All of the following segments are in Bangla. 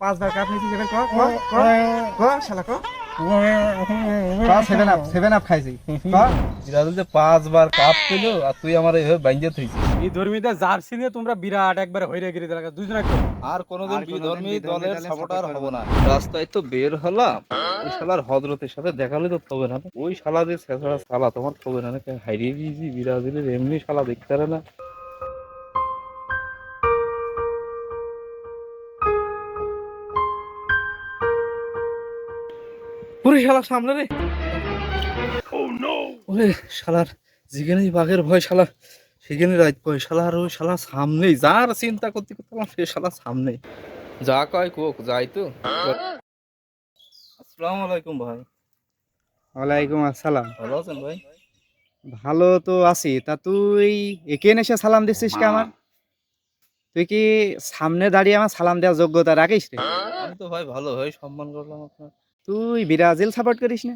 পাঁচবার কাপ নিয়েছি সেভেন ক ক ক ক শালা ক ক সেভেন আপ সেভেন আপ খাইছি। ক ব্রাজিল যে পাঁচবার কাপ পেল আর তুই আমার এইভাবে বাইঞ্জে থইছিস। এই ধর্মীতে জার্সি নিয়ে তোমরা বিরাট একবার হইরে গিয়ে দেখা দুজনে আর কোনোদিন আর কোনোদিন বিধর্মী বিধর্মী দলের দলের সাপোর্টার হব না। রাস্তায় তো বের হলাম ওই শালার হজরতের সাথে দেখালে তো হবে না। ওই শালা যে ছেঁচড়া শালা তোমার হবে না হারিয়ে গিয়েছি ব্রাজিলের এমনি শালা দেখতে পারে না। শালা সামনে রে। ওরে শালার যেখানে বাঘের ভয় শালা। সেখানে রাত ভয় ওই শালা সামনেই। যার চিন্তা করতে করতে সে শালা সামনে যা কয় কোক যাই তো। আসসালামু আলাইকুম ভাই। ওয়ালাইকুম আসসালাম। ভালো আছেন ভাই? ভালো তো আছি। তা তুই একে এসে সালাম দিচ্ছিস কে আমার? তুই কি সামনে দাঁড়িয়ে আমার সালাম দেওয়ার যোগ্যতা রাখিস রে? আমি তো ভাই ভালো ভাই সম্মান করলাম আপনার। তুই ব্রাজিল সাপোর্ট করিস না?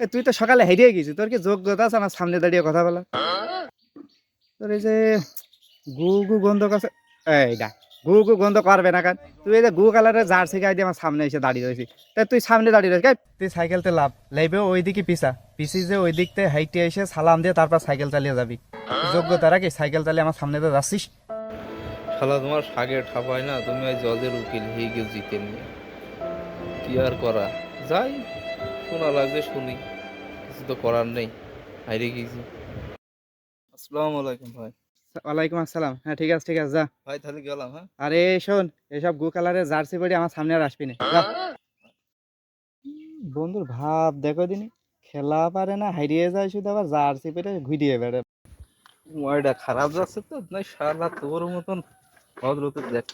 এ, তুই তো সকালে হেরিয়ে গেছিস তোর কি যোগ্যতা আছে আমার সামনে দাঁড়িয়ে কথা বলা? তোর এই যে গু গু গন্ধ কাছে এইটা গু গু গন্ধ করবে না কান? তুই এই যে গু কালারের জার্সি গায়ে দিয়ে আমার সামনে এসে দাঁড়িয়ে রয়েছিস। তা তুই সামনে দাঁড়িয়ে রয়েছিস এই, তুই সাইকেলতে লাভ লাইবে ওই দিকে পিসা পিসি যে ওই দিকতে হাইটে এসে সালাম দিয়ে তারপর সাইকেল চালিয়ে যাবি। যোগ্যতা রাখি সাইকেল চালিয়ে আমার সামনে তো যাচ্ছিস। শালা তোমার সাগে ঠাপায় না? তুমি ওই জজের উকিল হয়ে গিয়ে জিতে নিয়ে। কি আর করা? যাই শোনা লাগছে শুনি। কিছু তো করার নেই হাইরে গিয়েছি আসসালামু আলাইকুম ভাই। ওয়ালাইকুম আসসালাম। হ্যাঁ ঠিক আছে ঠিক আছে যা। ভাই তাহলে গেলাম হ্যাঁ? আরে শোন এসব গু কালারের জার্সি পরে আমার সামনে আর আসবি না। যা। বন্ধুর ভাব দেখো দিনি খেলা পারে না হারিয়ে যায় শুধু আবার জার্সি পরে ঘুরিয়ে বেড়ে সময়টা খারাপ যাচ্ছে তো না শালা তোর মতন ভদ্রতে দেখ।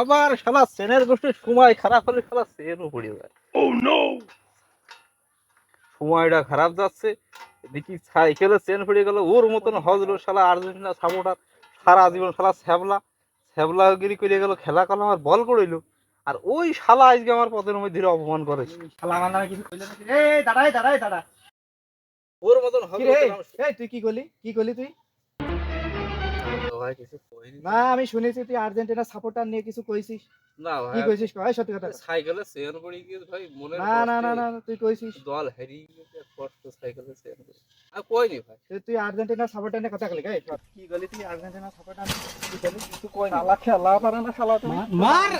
আবার শালা সেনের গোষ্ঠীর সময় খারাপ হলে শালা সেনও পড়ে যায়। সময়টা খারাপ যাচ্ছে দেখি সাইকেলে চেন পড়ে গেল ওর মতন হজলো শালা আর্জেন্টিনা সাপোর্টার সারা জীবন শালা ছ্যাবলা ছ্যাবলাগিরি করে গেল খেলা করলাম আর বল করিল আর ওই শালা আজকে আমার পদের মধ্যে ধীরে অপমান করে। শালা আমার নামে কিছু কইলে দাঁড়াই দাঁড়াই দাঁড়া। ওর মতন হজলো এই তুই কি করলি? কি করলি তুই? ভাই কিছু কইনি। না আমি শুনেছি তুই আর্জেন্টিনা সাপোর্টার নিয়ে কিছু কইছিস। না কি কইছিস কয়? সত্যি কথা সাইকেলে চেন পড়ে গিয়ে ভাই মনে না না না না তুই কইছিস। দল হারিয়ে গেছে কষ্ট সাইকেলে পড়ে। আর কইনি ভাই। তুই- তুই আর্জেন্টিনা সাপোর্টার নিয়ে কথা কলি গাই কি করলি তুই আর্জেন্টিনা সাপোর্টার কি করলি কিছু কই না শালা খেলা পারে না শালা তুমি। মার!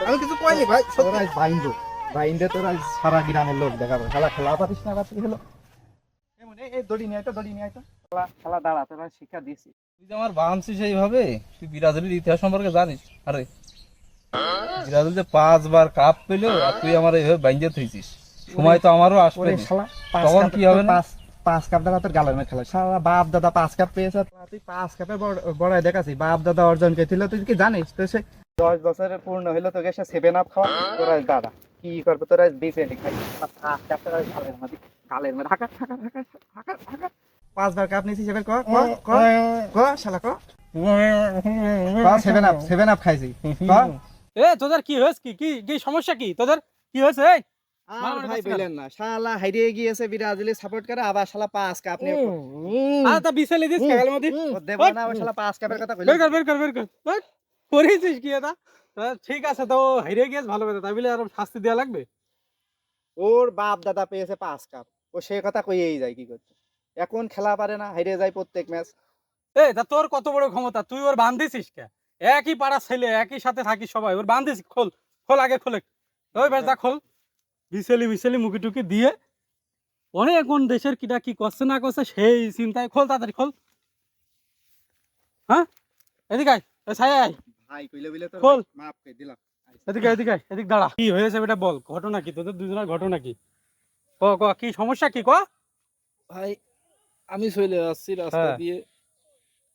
আমি কিছু কইনি ভাই তোরা বাইন্দো। বাইন্দে তোরা সারা গ্রামের লোক দেখাবে। খেলা খেলা পারিস না এমন এই দড়ি নিয়ে দড়ি নিয়ে খেলা খেলা দাঁড়া তোরা শিক্ষা দিছি তুই যে আমার বানছিস এইভাবে তুই ব্রাজিলের ইতিহাস সম্পর্কে জানিস? আরে ব্রাজিল যে পাঁচবার কাপ পেল আর তুই আমার এইভাবে থইছিস। সময় তো আমারও আসবে তখন কি হবে না? পাঁচ কাপ দাদা তোর গালের মধ্যে খেলা সারা বাপ দাদা পাঁচ কাপ পেয়েছে। তুই পাঁচ কাপে বড়াই দেখাছি। বাপ দাদা অর্জন করেছিল তুই কি জানিস? তো সে দশ বছরের পূর্ণ হইল তোকে সে সেভেন আপ খাওয়া তোরা দাদা। কি করবে? তোরা বিপেন্ডি খাই। গালের মধ্যে। হাকা হাকা হাকা হাকা হাকা। পাঁচবার কাপ নিয়েছি সেভেন ক? ক? ক? ক? শালা ক? সেভেন আপ সেভেন আপ খাইছি। এ তোদের কি হয়েছে? কি কি কি সমস্যা কি? তোদের কি হয়েছে? এই আর ভাই বললেন না শালা হারিয়ে গিয়েছে ব্রাজিলে সাপোর্ট করে আবার শালা পাঁচ কাপ নিয়ে আর তা বিছালি দিস কাগাল মধ্যে। দেব না শালা পাঁচ কাপের কথা বের কর বের কর বের কর। করেছিস কি এটা? ঠিক আছে তো হেরে গিয়েছে ভালো কথা। তাই বলে আর শাস্তি দেওয়া লাগবে? ওর বাপ দাদা পেয়েছে পাঁচ কাপ। ও সে কথা কইয়েই যায় কি করতে এখন খেলা পারে না হেরে যায় প্রত্যেক ম্যাচ এ তা তোর কত বড় ক্ষমতা? তুই ওর বান্ধিছিস কে? একই পাড়ার ছেলে একই সাথে থাকিস সবাই। ওর বান্ধিস? খোল খোল আগে খোলে ওই দা খোল। বিছেলি বিছেলি মুখি টুকি দিয়ে অনেক এখন দেশের কিটা কি করছে না করছে সেই চিন্তায়। খোল তাড়াতাড়ি খোল। হ্যাঁ? এদিকে আয় এ ছায় আয়। ভাই কইলে বলে তো খোল। মাফ করে দিলাম। এদিকে এদিকে এদিক দাঁড়া। কি হয়েছে বেটা বল? ঘটনা কি? তোদের দুজনের ঘটনা কি? ক ক কি সমস্যা কি? ক। ভাই আমি চলে আসছি রাস্তা হ্যাঁ। দিয়ে।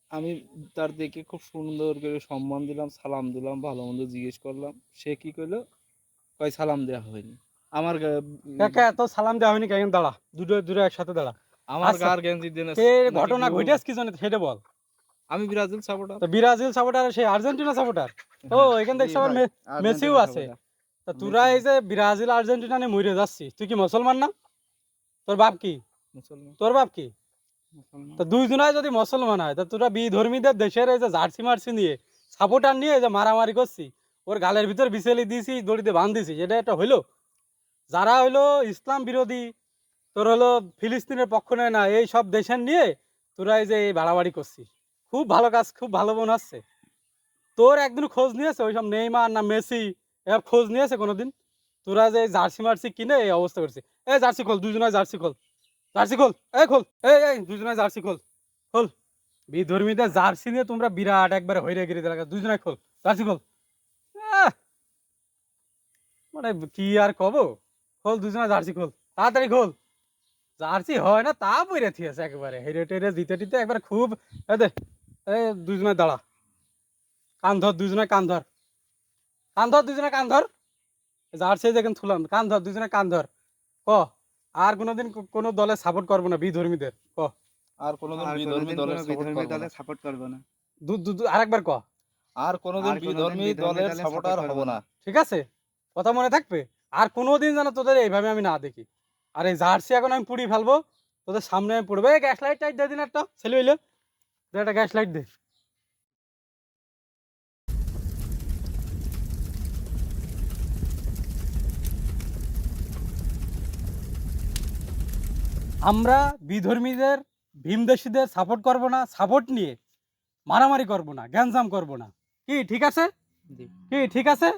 আমি তার দেখে খুব সুন্দর করে সম্মান দিলাম সালাম দিলাম ভালো মন্দ জিজ্ঞেস করলাম। সে কি করল কয় সালাম দেওয়া হয়নি। আমার গা- কাকা তো সালাম দেওয়া হয়নি কেন? দাঁড়া দুটো দুটো একসাথে দাঁড়া। আমার আচ্ছা। গার গেঞ্জি দেনে ঘটনা ঘটেছে কি জন্য সেটা বল। আমি ব্রাজিল সাপোর্টার তো ব্রাজিল সাপোর্টার আর্জেন্টিনা সাপোর্টার ও এখান থেকে মেসিও আছে। তা তোরা এই যে ব্রাজিল আর্জেন্টিনা নিয়ে মরে যাচ্ছিস তুই কি মুসলমান না? তোর বাপ কি? মুসলমান। তোর বাপ কি? তো যদি মুসলমান হয় তা তোরা বিধর্মীদের দেশের এই যে জার্সি মার্সি নিয়ে সাপোর্টার নিয়ে এই যে মারামারি করছি ওর গালের ভিতর বিছেলি দিয়েছি দড়িতে বাঁধ দিছি এটা একটা হইল? যারা হইল ইসলাম বিরোধী তোর হলো ফিলিস্তিনের পক্ষ নেয় না এই সব দেশের নিয়ে তোরা এই যে এই বাড়াবাড়ি করছিস। খুব ভালো কাজ, খুব ভালো মনে হচ্ছে। তোর একদিন খোঁজ নিয়েছে? ওই সব নেইমার না মেসি? এসব খোঁজ নিয়েছে কোনোদিন? তোরা যে জার্সি মার্সি কিনে এই অবস্থা করছিস। এ জার্সি খোল দুজনায় জার্সি খোল। জার্সি খোল এ খোল, এই এই দুজনায় জার্সি খোল খোল। বিধর্মীদের জার্সি নিয়ে তোমরা বিরাট একবারে হইরে গিয়ে দিলে দুজনায় খোল, জার্সি খোল। মানে কি আর কব? খোল দুজনায় জার্সি খোল, তাড়াতাড়ি খোল। জার্সি হয় না, তা বইরে থিয়েছে একেবারে। হেরে টেরে দিতে দিতে একবারে খুব দে। এই দুজনায় দাঁড়া। কান ধর দুজনায় কান ধর কান ধর দুজনে কান ধর জার্সি দেখেন থুলাম। কান ধর দুজনে কান ধর ক? আর কোনোদিন কোনো দলে সাপোর্ট করব না বিধর্মীদের। ক? আর কোনোদিন আর বিধর্মী দলে সাপোর্ট করব না। দু দু দু- আরেকবার ক? আর কোনোদিন বিধর্মী দলের সাপোর্টার হব না। ঠিক আছে? কথা মনে থাকবে? আর কোনোদিন যেন তোদের এইভাবে আমি না দেখি। আর এই জার্সি এখন আমি পুড়ি ফেলব তোদের সামনে আমি পড়ব। এই গ্যাস লাইট টাইট দিয়ে দিন একটা ছেলে হইলে। একটা গ্যাস লাইট দে। আমরা বিধর্মীদের ভীমদেশীদের সাপোর্ট করব না সাপোর্ট নিয়ে মারামারি করব না গ্যাঞ্জাম করব না। কি ঠিক আছে? কি ঠিক আছে?